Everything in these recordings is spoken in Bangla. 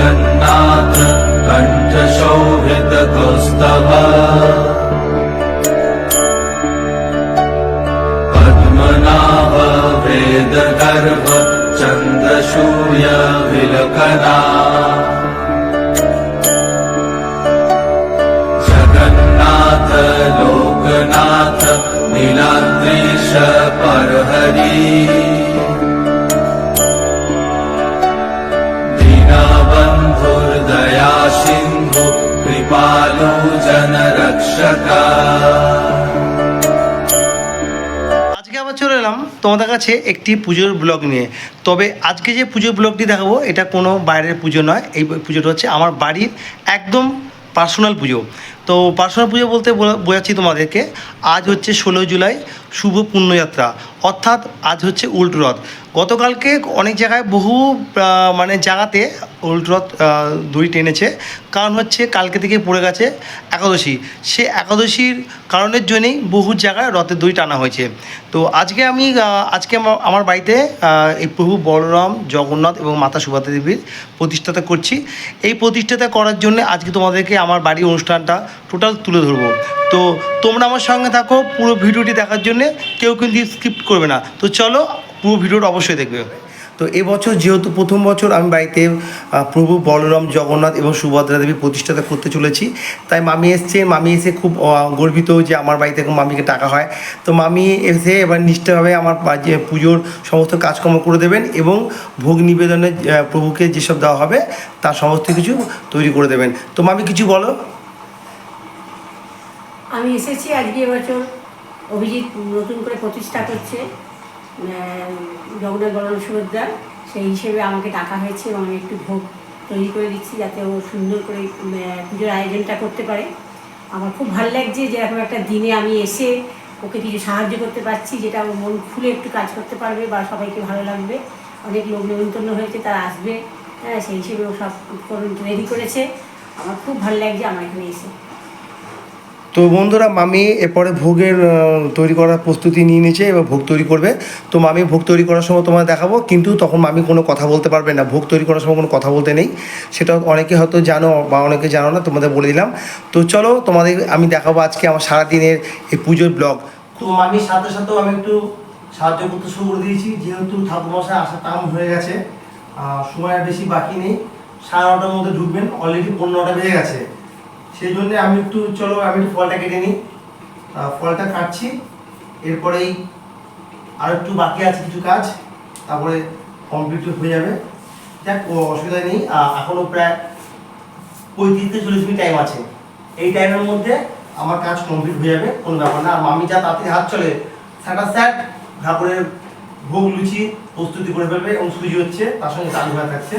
जगन्नाथ कण्ठशौहृदकौस्तभ पद्मनाभ वेदगर्भ चन्द्रशूय विलकना जगन्नाथ लोकनाथ नीलाद्रीश परहरी আজকে আবার চলে এলাম তোমাদের কাছে একটি পুজোর ব্লগ নিয়ে। তবে আজকে যে পুজোর ব্লগটি দেখাবো, এটা কোনো বাইরের পুজো নয়। এই পুজোটা হচ্ছে আমার বাড়ির একদম পার্সোনাল পুজো। তো পার্সোনাল পুজো বলতে বোঝাচ্ছি তোমাদেরকে। আজ হচ্ছে ষোলোই জুলাই, শুভ পুণ্যযাত্রা। অর্থাৎ আজ হচ্ছে উল্টো রথ। গতকালকে অনেক জায়গায় বহু মানে জায়গাতে উল্টো রথ আহ, দড়ি টেনেছে। কারণ হচ্ছে কালকে থেকে পড়ে গেছে একাদশী। সে একাদশীর কারণের জন্যেই বহু জায়গায় রথের দড়ি টানা হয়েছে। তো আজকে আমি আজকে আমার- বাড়িতে এই প্রভু বলরাম জগন্নাথ এবং মাতা সুভদ্রা দেবীর প্রতিষ্ঠাতা করছি। এই প্রতিষ্ঠাতা করার জন্য আজকে তোমাদেরকে আমার বাড়ির অনুষ্ঠানটা টোটাল তুলে ধরবো। তো তোমরা আমার সঙ্গে থাকো পুরো ভিডিওটি দেখার জন্যে। কেউ কিন্তু স্কিপ্ট করবে না। তো চলো পুরো ভিডিওটা অবশ্যই দেখবে। তো এবছর যেহেতু প্রথম বছর আমি বাড়িতে প্রভু বলরাম জগন্নাথ এবং সুভদ্রা দেবী প্রতিষ্ঠাতা করতে চলেছি। তাই মামি এসছে মামি এসে খুব গর্বিত যে আমার বাড়িতে এখন মামিকে টাকা হয়। তো মামি এসে এবার নিষ্ঠাভাবে আমার যে পুজোর সমস্ত কাজকর্ম করে দেবেন এবং ভোগ নিবেদনে প্রভুকে যেসব দেওয়া হবে তার সমস্ত কিছু তৈরি করে দেবেন। তো মামি কিছু বলো। আমি এসেছি আজকে এবছর অভিজিৎ নতুন করে প্রতিষ্ঠা করছে জগন্নাথ বলরাম সুভদ্রা সেই হিসেবে আমাকে ডাকা হয়েছে এবং আমি একটু ভোগ তৈরি করে দিচ্ছি যাতে ও সুন্দর করে পুজোর আয়োজনটা করতে পারে। আমার খুব ভালো লাগছে যে এরকম একটা দিনে আমি এসে ওকে কিছু সাহায্য করতে পারছি, যেটা ও মন খুলে একটু কাজ করতে পারবে বা সবাইকে ভালো লাগবে। অনেক লোক নিমন্ত্রণ হয়েছে, তারা আসবে। হ্যাঁ সেই হিসেবে ও সব রেডি করেছে। আমার খুব ভালো লাগছে, আমার এখানে এসে। তো বন্ধুরা, মামি এরপরে ভোগের তৈরি করার প্রস্তুতি নিয়ে নিয়েছে, এবার ভোগ তৈরি করবে। তো মামি ভোগ তৈরি করার সময় তোমায় দেখাবো, কিন্তু তখন মামি কোনো কথা বলতে পারবে না। ভোগ তৈরি করার সময় কোনো কথা বলতে নেই। সেটা অনেকে হয়তো জানো বা অনেকে জানো না, তোমাদের বলে দিলাম। তো চলো তোমাদের, আমি দেখাবো আজকে আমার সারাদিনের এই পুজোর ব্লগ। তো মামির সাথে সাথেও আমি একটু সাহায্য করতে শুরু করে দিয়েছি। যেহেতু ঠাকুরমশাই আসার টাইম হয়ে গেছে সময় বেশি বাকি নেই। সাড়ে নটার মধ্যে ঢুকবেন, অলরেডি পনেরোটা বেজে গেছে। সেই জন্য আমি একটু চলো আমি একটু ফলটা কেটে নিই। ফলটা কাটছি। এরপরেই আর একটু বাকি আছে কিছু কাজ। তারপরে কমপ্লিট হয়ে যাবে। দেখ ও অসুবিধা নেই। আহ, এখনও প্রায় পঁয়ত্রিশ থেকে চল্লিশ মিনিট টাইম আছে। এই টাইমের মধ্যে আমার কাজ কমপ্লিট হয়ে যাবে কোনো ব্যাপার না। আর মামি যা তাড়াতাড়ি হাত চলে স্যাটা স্যাট ঠাকুরের ভোগ লুচি প্রস্তুতি করে ফেলবে এবং সুজি হচ্ছে তার সঙ্গে চালু হয়ে থাকছে।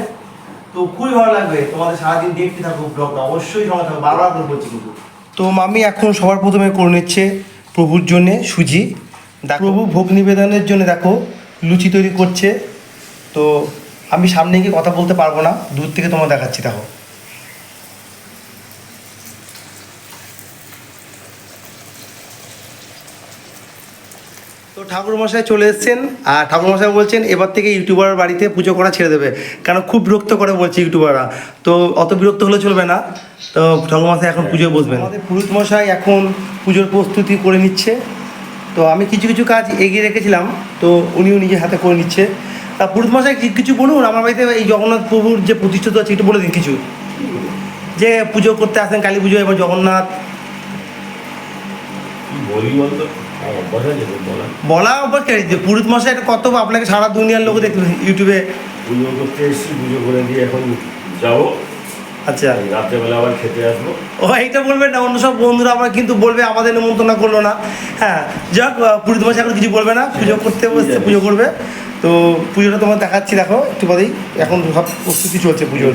তো খুবই ভালো লাগবে তোমাদের সারাদিন দেখতে থাকো ব্লগটা অবশ্যই সঙ্গে থাকো বারবার করে বলছি কিন্তু। তো মামি এখন সবার প্রথমে করে নিচ্ছে প্রভুর জন্য সুজি। দেখো, প্রভু ভোগ নিবেদনের জন্য দেখো লুচি তৈরি করছে। তো আমি সামনে গিয়ে কথা বলতে পারব না দূর থেকে তোমার দেখাচ্ছি দেখো। তো ঠাকুরমশাই চলে এসেছেন আর ঠাকুরমশাই বলছেন এবার থেকে ইউটিউবার বাড়িতে পুজো করা ছেড়ে দেবে। কেন খুব বিরক্ত করে বলছে ইউটিউবাররা। তো অত বিরক্ত হলে চলবে না। তো ঠাকুরমশাই এখন পুজো বসবেন। আমাদের পুরুত মশাই এখন পুজোর প্রস্তুতি করে নিচ্ছে। তো আমি কিছু কিছু কাজ এগিয়ে রেখেছিলাম। তো উনিও নিজের হাতে করে নিচ্ছে। তা পুরুত মশাই কি- কিছু বলুন? আমার বাড়িতে এই জগন্নাথ প্রভুর যে প্রতিষ্ঠিত আছে একটু বলে দিন কিছু। যে পুজো করতে আসেন কালী পুজো এবার জগন্নাথ। বলি বলতো? বলা? অবশ্য যে পুরুত মশাই এটা কত আপনাকে সারা দুনিয়ার লোক দেখবে ইউটিউবে? পুজো করতে এসেছি পুজো করে দিয়ে এখন যাব। আচ্ছা। রাত্রেবেলা আবার খেতে আসব। ও এইটা বলবেন না অন্য সব বন্ধুরা আমার কিন্তু বলবে আমাদের নিমন্ত্রণ করল না। হ্যাঁ যাক পুরীত মাসে এখন কিছু বলবে না পুজো করতে বসছে পুজো করবে। তো পুজোটা তোমার দেখাচ্ছি দেখো একটু বাদেই। এখন সব প্রস্তুতি চলছে পুজোর।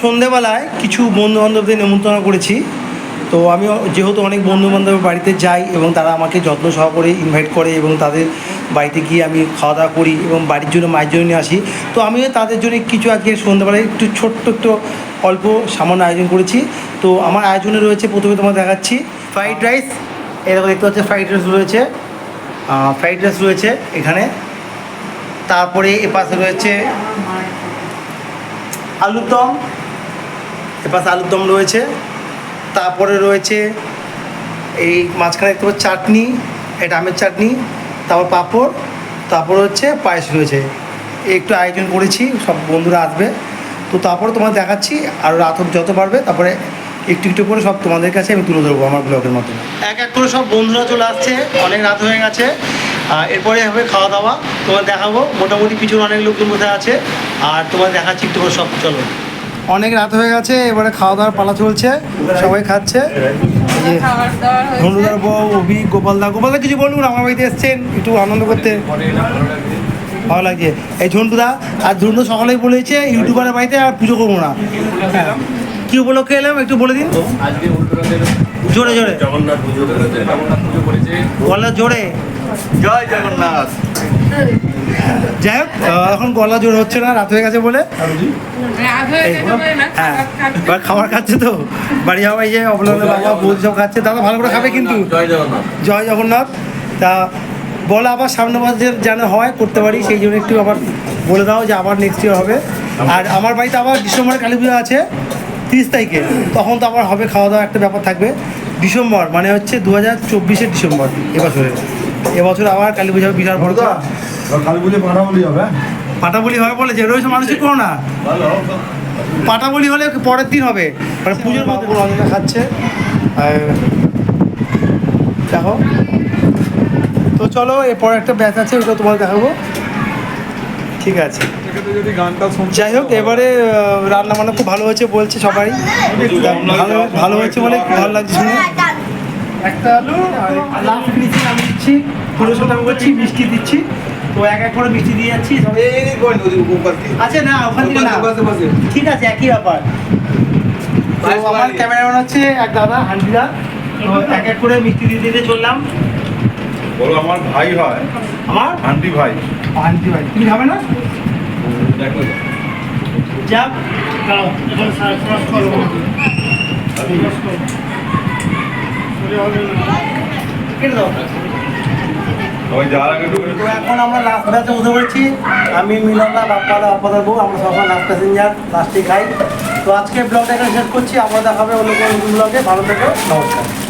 সন্ধেবেলায় কিছু বন্ধু বান্ধবদের নিমন্ত্রণ করেছি। তো আমি যেহেতু অনেক বন্ধু বান্ধবের বাড়িতে যাই এবং তারা আমাকে যত্ন সহকারে ইনভাইট করে এবং তাদের বাড়িতে গিয়ে আমি খাওয়া দাওয়া করি এবং বাড়ির জন্য, মায়ের জন্য নিয়ে আসি। তো আমিও তাদের জন্য কিছু আজকে সন্ধ্যাবেলায় একটু ছোট্ট একটু অল্প সামান্য আয়োজন করেছি। তো আমার আয়োজনে রয়েছে প্রথমে তোমার দেখাচ্ছি। ফ্রাইড রাইস এরকম দেখতে হচ্ছে ফ্রাইড রাইস রয়েছে। ফ্রাইড রাইস রয়েছে এখানে। তারপরে এ পাশে রয়েছে আলুর দম এপাশে আলুর দম রয়েছে, তারপরে রয়েছে এই মাঝখানে একটু চাটনি, এটা আমের চাটনি, তারপর পাঁপড়, তারপর হচ্ছে পায়েস রয়েছে। একটু আয়োজন করেছি, সব বন্ধুরা আসবে। তো তারপরে তোমার দেখাচ্ছি, আর রাত যত পারবে তারপরে একটু একটু করে সব তোমাদের কাছে আমি তুলে ধরবো আমার ব্লগের মাধ্যমে। এক এক করে সব বন্ধুরা চলে আসছে, অনেক রাত হয়ে গেছে। আর এরপরে হবে খাওয়া দাওয়া তোমার দেখাবো। মোটামুটি পিছনে অনেক লোকজন বসে আছে, আর তোমার দেখাচ্ছি একটু সব, চলো। অনেক রাত হয়ে গেছে এবারে খাওয়া দাওয়ার পালা চলছে সবাই খাচ্ছে। ধনুদার বউ অভি গোপালদা গোপালদা কিছু বলুন আমার বাড়িতে এসছেন একটু আনন্দ করতে। ভালো লাগছে। এই ঝন্টুদা আর ঝন্টু সকালেই বলেছে ইউটিউবারের বাড়িতে আর পুজো করব না। হ্যাঁ। কি উপলক্ষে এলাম একটু বলে দিন। জোরে জোরে। জগন্নাথ পুজো জগন্নাথ পুজো করেছে। জোরে। জয় জগন্নাথ। যাই হোক এখন গলা জোর হচ্ছে না রাত হয়ে গেছে বলে। রাত হয়ে এই গেছে বলো। বলে না খাবার খাচ্ছে। এবার খাবার খাচ্ছে তো। বাড়ি যাওয়া এই যে অবলম্বনে বাবা বৌদি সব খাচ্ছে। দাদা ভালো করে খাবে কিন্তু। জয় জগন্নাথ। তা বলে আবার সামনে মাসে যেন হয় করতে পারি সেই জন্য একটু আবার বলে দাও যে আবার নেক্সট ইয়ার হবে। আর আমার বাড়িতে আবার ডিসেম্বরে কালী পুজো আছে তিরিশ তারিখে। তখন তো আবার হবে খাওয়া দাওয়া একটা ব্যাপার থাকবে। ডিসেম্বর মানে হচ্ছে দু হাজার চব্বিশের ডিসেম্বর এবছরে। এবছর আবার কালী পুজো হবে বিরাট বড় তো কালী বলি হবে। পাটাবলি হবে বলে যে রয়েছে মানুষই করো না। পাটাবলি হলে পরের দিন হবে। মানে পুজোর মতো রঞ্জনা খাচ্ছে। দেখো। তো চলো এরপর একটা ব্যাচ আছে ওটা তোমার দেখাবো। ঠিক আছে। যদি গানটা শুনতে যাই হোক এবারে রান্না বান্না খুব ভালো হয়েছে বলছে সবাই। ভালো ভালো হয়েছে বলে ভালো লাগছে শুনে। একটা আলু আর লাস্ট আমি দিচ্ছি পনেরোশো আমি করছি মিষ্টি দিচ্ছি। তো এক এক করে মিষ্টি দিয়ে যাচ্ছি আচ্ছা না ওখান থেকে না। ঠিক আছে একই ব্যাপার। তো আমার ক্যামেরাম্যান হচ্ছে এক দাদা হান্ডিদা তো এক এক করে মিষ্টি দিয়ে দিতে চললাম। বলো আমার ভাই হয়। আমার? আন্টি ভাই। হান্ডি ভাই। তুমি যাবে না? যাক দাও এখন সার্ফরাস করো কেটে দাও। এখন আমরা লাস্ট ব্যাচে উঠে পড়েছি। আমি, মিলনদা, বাপ্পাদা বাপ্পাদার বউ, আমরা সবাই লাস্ট প্যাসেঞ্জার লাস্টে খাই তো আজকে ব্লগটা এখানে শেষ করছি। আমরা দেখাবে অন্য কোনো ব্লগে। ভালো থেকে। নমস্কার।